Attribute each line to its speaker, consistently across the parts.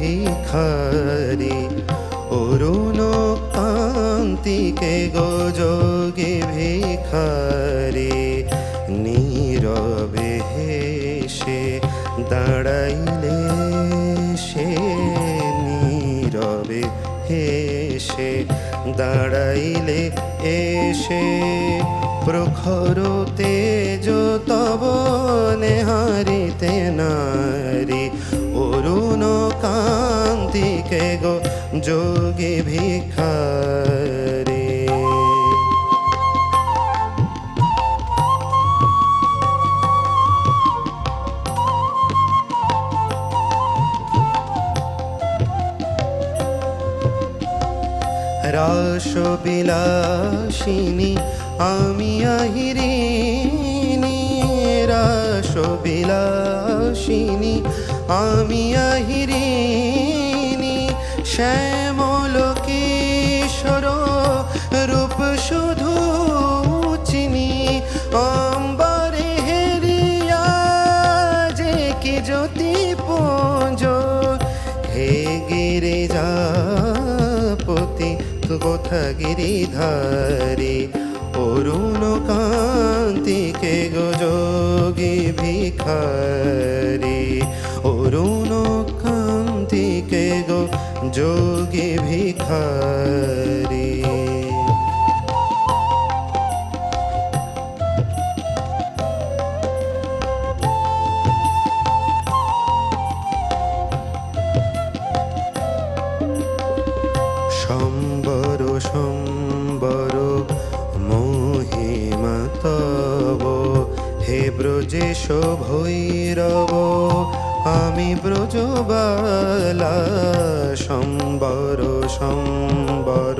Speaker 1: ভিখারি অরুণ কান্তিকে গজগে ভিখারি। নীরবে হেসে দাঁড়াইলে সে, নীরবে হেসে দাঁড়াইলে এসে প্রখর তেজ তব নেহারিতে না রাসবিলাসিনী আমি আহিরিনী রাসবিলাসিনী আমি আহিরিনী শ্যামল কোথা গিরিধারে অরুণ কান্তিকে গযোগী ভিখারে। অরুণ কান্তি কে গো যোগী ভিখারে। হে ব্রজেশ ভৈরব, আমি ব্রজবালা, সম্বর সম্বর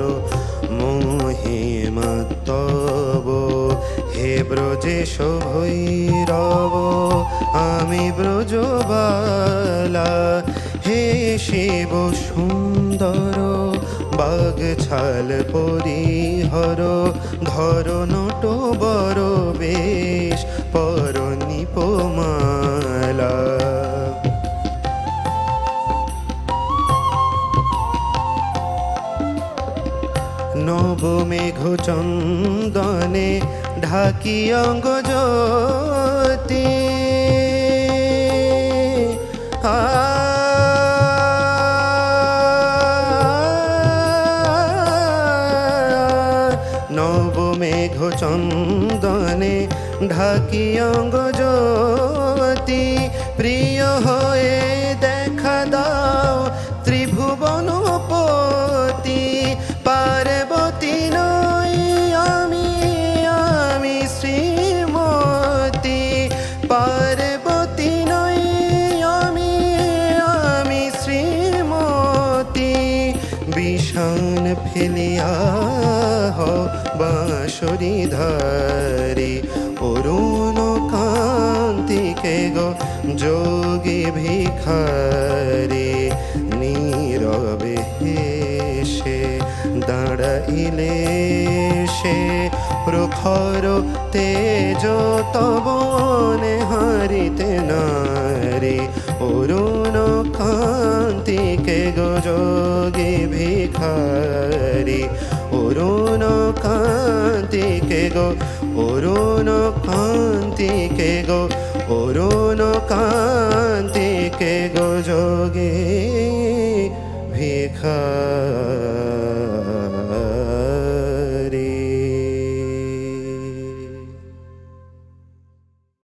Speaker 1: মহিমা তব হে ব্রজেশ ভৈরব, আমি ব্রজবালা, হে শিব সুন্দর। বাগ ছাল পরিহর ধর নট বড় বেশ পর নিপমালা নবমেঘ চন্দনে ঢাকি অঙ্গ জ্যোতি। চন্দনে ঢাকি অঙ্গ জ্যোতি, প্রিয় হয়ে দেখা দাও ত্রিভুবন পতি, পার্বতী নই আমি আমি শ্রীমতী, পার্বতী নই আমি আমি শ্রীমতী বিষাণ ফেলিয়া বাঁশরি ধারে অরুণ কান্তিকে গো যোগে ভিখারে, নীরবে হেসে দাঁড়াইলে সে প্রখর তেজ তব হারিতে নারে অরুণ কান্তিকে গো যোগে ভিখারি অরুণ কান্তিকে গো অরুণ কান্তিকে গো যোগে ভিখারি